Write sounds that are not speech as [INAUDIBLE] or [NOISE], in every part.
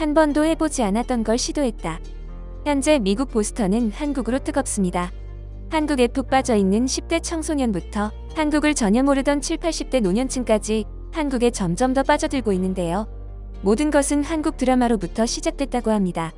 한 번도 해보지 않았던 걸 시도했다. 현재 미국 보스턴은 한국으로 뜨겁습니다. 한국에 푹 빠져 있는 10대 청소년부터 한국을 전혀 모르던 7, 80대 노년층까지 한국에 점점 더 빠져들고 있는데요. 모든 것은 한국 드라마로부터 시작됐다고 합니다.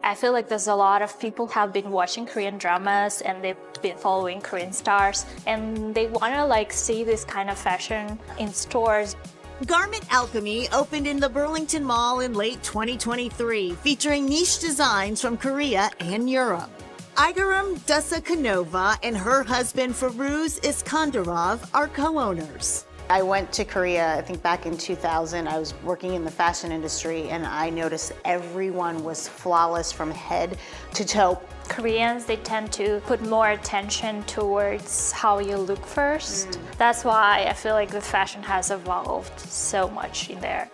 I feel like there's a lot of people have been watching Korean dramas and they've been following Korean stars and they want to like see this kind of fashion in stores. Garment Alchemy opened in the Burlington Mall in late 2023, featuring niche designs from Korea and Europe. Igaram Dusakanova and her husband Faruz Iskandarov are co-owners. I went to Korea, I think back in 2000. I was working in the fashion industry and I noticed everyone was flawless from head to toe. Koreans they tend to put more attention towards how you look first. Mm. That's why I feel like the fashion has evolved so much in there.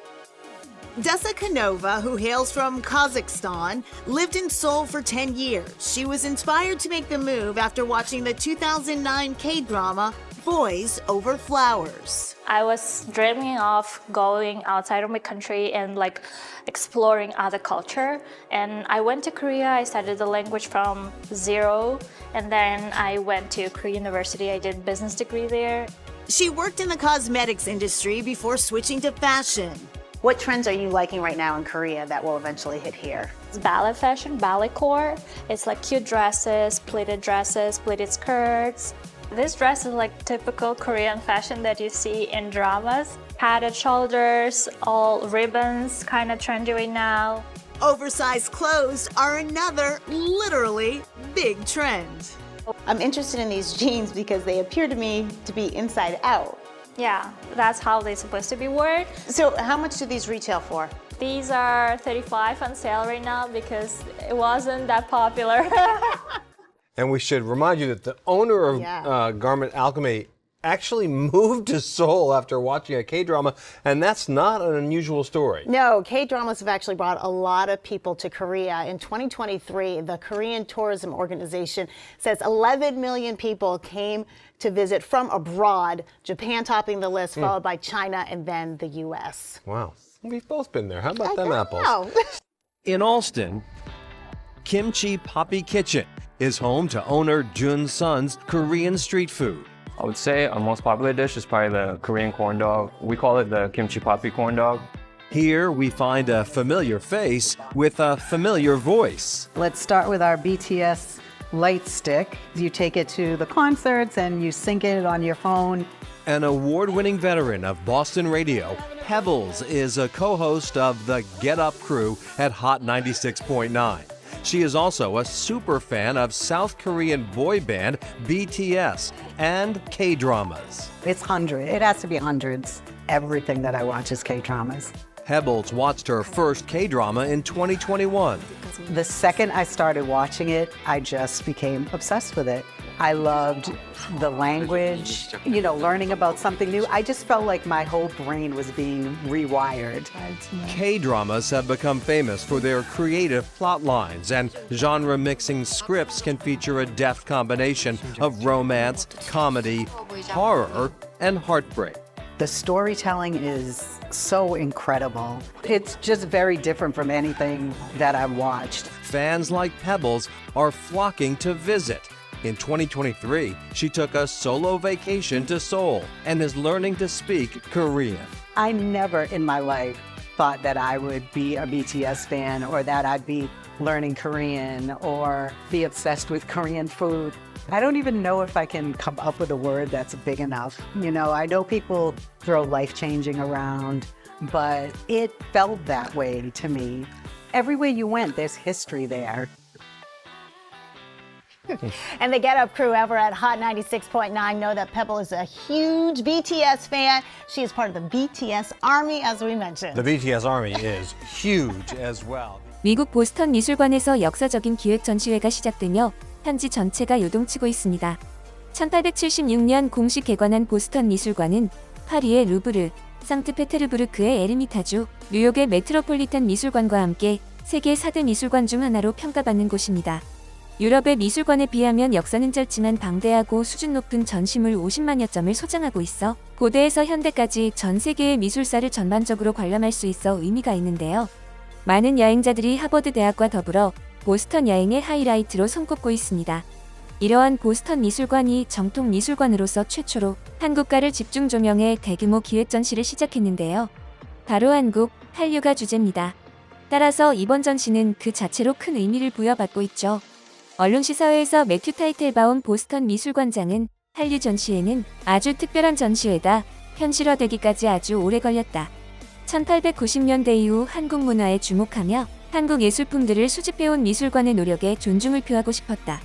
Dusakanova, who hails from Kazakhstan, lived in Seoul for 10 years. She was inspired to make the move after watching the 2009 K-drama Boys Over Flowers. I was dreaming of going outside of my country and like exploring other culture. And I went to Korea. I studied the language from zero, and then I went to Korea University. I did business degree there. She worked in the cosmetics industry before switching to fashion. What trends are you liking right now in Korea that will eventually hit here? It's ballet fashion, ballet core. It's like cute dresses, pleated dresses, pleated skirts. This dress is like typical Korean fashion that you see in dramas. Padded shoulders, all ribbons, kind of trendy right now. Oversized clothes are another, literally, big trend. I'm interested in these jeans because they appear to me to be inside out. Yeah, that's how they're supposed to be worn. So, how much do these retail for? These are 35 on sale right now because it wasn't that popular. [LAUGHS] And we should remind you that the owner of Yeah. uh, Garment Alchemy actually [LAUGHS] moved to Seoul after watching a K drama, and that's not an unusual story. No, K dramas have actually brought a lot of people to Korea. In 2023, the Korean Tourism Organization says 11 million people came to visit from abroad, Japan topping the list, followed by China and then the US. Wow. We've both been there. How about them apples? Wow. [LAUGHS] In Alston, Kimchi Poppy Kitchen is home to owner Jun Sun's Korean street food. I would say our most popular dish is probably the Korean corn dog. We call it the kimchi poppy corn dog. Here we find a familiar face with a familiar voice. Let's start with our BTS light stick. You take it to the concerts and you sync it on your phone. An award winning veteran of Boston radio, Pebbles is a co host of the Get Up crew at Hot 96.9. She is also a super fan of South Korean boy band BTS and K dramas. It's hundred. It has to be hundreds. Everything that I watch is K dramas. Pebbles watched her first K drama in 2021. The second I started watching it, I just became obsessed with it. I loved the language, you know, learning about something new. I just felt like my whole brain was being rewired. K dramas have become famous for their creative plot lines, and genre mixing scripts can feature a deft combination of romance, comedy, horror, and heartbreak. The storytelling is so incredible. It's just very different from anything that I've watched. Fans like Pebbles are flocking to visit. In 2023, she took a solo vacation to Seoul and is learning to speak Korean. I never in my life thought that I would be a BTS fan or that I'd be learning Korean or be obsessed with Korean food. I don't even know if I can come up with a word that's big enough. You know, I know people throw life changing around, but it felt that way to me. Everywhere you went, there's history there. And the Get Up crew ever at Hot 96.9 know that Pebble is a huge BTS fan. She is part of the BTS Army, as we mentioned. The BTS Army is huge as well. 미국 보스턴 미술관에서 역사적인 기획 전시회가 시작되며 현지 전체가 요동치고 있습니다. 1876년 공식 개관한 보스턴 미술관은 파리의 루브르, 상트페테르부르크의 에르미타주, 뉴욕의 메트로폴리탄 미술관과 함께 세계 4대 미술관 중 하나로 평가받는 곳입니다. 유럽의 미술관에 비하면 역사는 짧지만 방대하고 수준 높은 전시물 50만여 점을 소장하고 있어 고대에서 현대까지 전 세계의 미술사를 전반적으로 관람할 수 있어 의미가 있는데요. 많은 여행자들이 하버드 대학과 더불어 보스턴 여행의 하이라이트로 손꼽고 있습니다. 이러한 보스턴 미술관이 정통 미술관으로서 최초로 한국가를 집중 조명해 대규모 기획 전시를 시작했는데요. 바로 한국, 한류가 주제입니다. 따라서 이번 전시는 그 자체로 큰 의미를 부여받고 있죠. 언론 시사회에서 매튜 타이텔바움 보스턴 미술관장은 한류 전시회는 아주 특별한 전시회다. 현실화되기까지 아주 오래 걸렸다. 1890년대 이후 한국 문화에 주목하며 한국 예술품들을 수집해온 미술관의 노력에 존중을 표하고 싶었다.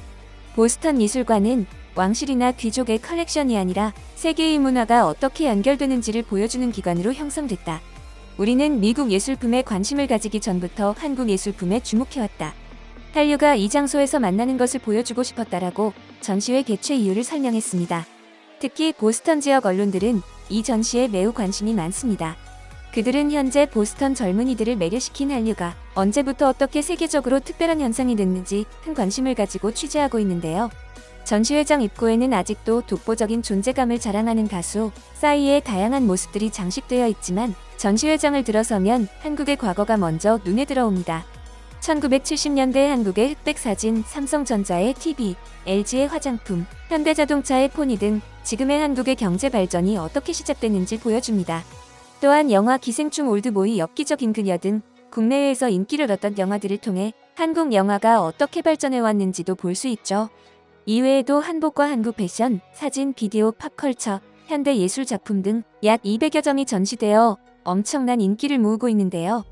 보스턴 미술관은 왕실이나 귀족의 컬렉션이 아니라 세계의 문화가 어떻게 연결되는지를 보여주는 기관으로 형성됐다. 우리는 미국 예술품에 관심을 가지기 전부터 한국 예술품에 주목해왔다. 한류가 이 장소에서 만나는 것을 보여주고 싶었다라고 전시회 개최 이유를 설명했습니다. 특히 보스턴 지역 언론들은 이 전시에 매우 관심이 많습니다. 그들은 현재 보스턴 젊은이들을 매료시킨 한류가 언제부터 어떻게 세계적으로 특별한 현상이 됐는지 큰 관심을 가지고 취재하고 있는데요. 전시회장 입구에는 아직도 독보적인 존재감을 자랑하는 가수 싸이의 다양한 모습들이 장식되어 있지만 전시회장을 들어서면 한국의 과거가 먼저 눈에 들어옵니다. 1970년대 한국의 흑백 사진, 삼성전자의 TV, LG의 화장품, 현대자동차의 포니 등 지금의 한국의 경제 발전이 어떻게 시작됐는지 보여줍니다. 또한 영화 기생충 올드보이 엽기적인 그녀 등 국내외에서 인기를 얻던 영화들을 통해 한국 영화가 어떻게 발전해 왔는지도 볼 수 있죠. 이외에도 한복과 한국 패션, 사진, 비디오, 팝컬처, 현대 예술 작품 등 약 200여 점이 전시되어 엄청난 인기를 모으고 있는데요.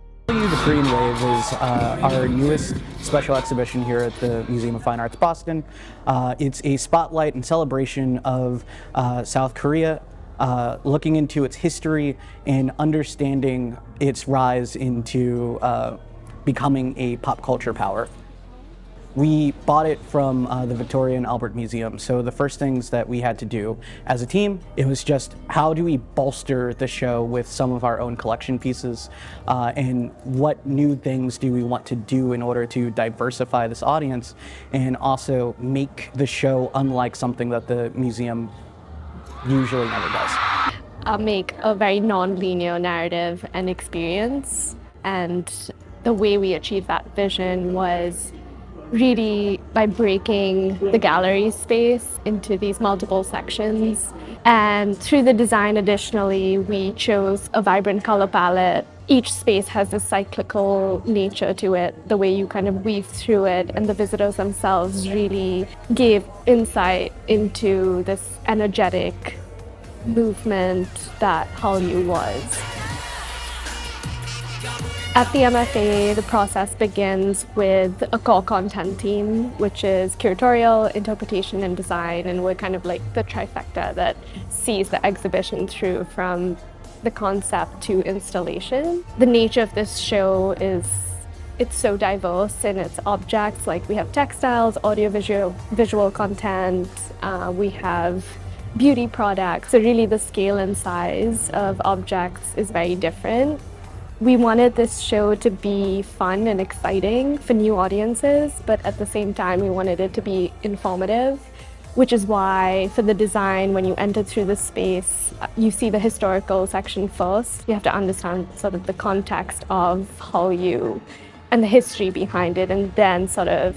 Korean Wave is uh, our newest special exhibition here at the Museum of Fine Arts Boston. Uh, it's a spotlight and celebration of uh, South Korea, uh, looking into its history and understanding its rise into uh, becoming a pop culture power. We bought it from uh, the Victoria and Albert Museum. So the first things that we had to do as a team, it was just how do we bolster the show with some of our own collection pieces, uh, and what new things do we want to do in order to diversify this audience, and also make the show unlike something that the museum usually never does. uh, make a very non-linear narrative and experience. And the way we achieved that vision was really by breaking the gallery space into these multiple sections. And through the design, additionally, we chose a vibrant color palette. Each space has a cyclical nature to it, the way you kind of weave through it, and the visitors themselves really gave insight into this energetic movement that Hallyu was. At the MFA, the process begins with a core content team, which is curatorial, interpretation, and design. And we're kind of like the trifecta that sees the exhibition through from the concept to installation. The nature of this show is it's so diverse in its objects. Like we have textiles, audiovisual visual content, uh, we have beauty products. So really, the scale and size of objects is very different. We wanted this show to be fun and exciting for new audiences, but at the same time, we wanted it to be informative, which is why, for the design, when you enter through the space, uh, you see the historical section first. You have to understand sort of the context of how you and the history behind it, and then sort of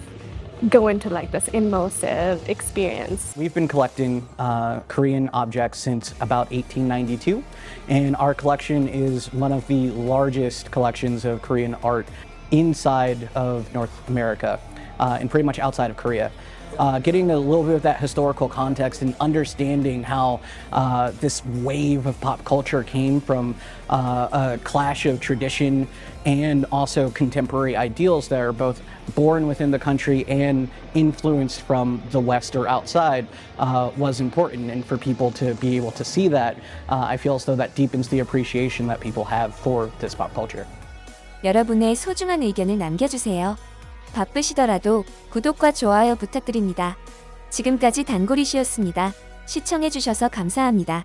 go into like this immersive experience. We've been collecting uh, Korean objects since about 1892, and our collection is one of the largest collections of Korean art inside of North America uh, and pretty much outside of Korea Uh, getting a little bit of that historical context and understanding how uh, this wave of pop culture came from uh, a clash of tradition and also contemporary ideals that are both born within the country and influenced from the West or outside uh, was important. And for people to be able to see that, uh, I feel as though that deepens the appreciation that people have for this pop culture. 여러분의 소중한 의견을 남겨주세요. 바쁘시더라도 구독과 좋아요 부탁드립니다. 지금까지 단골이시였습니다. 시청해주셔서 감사합니다.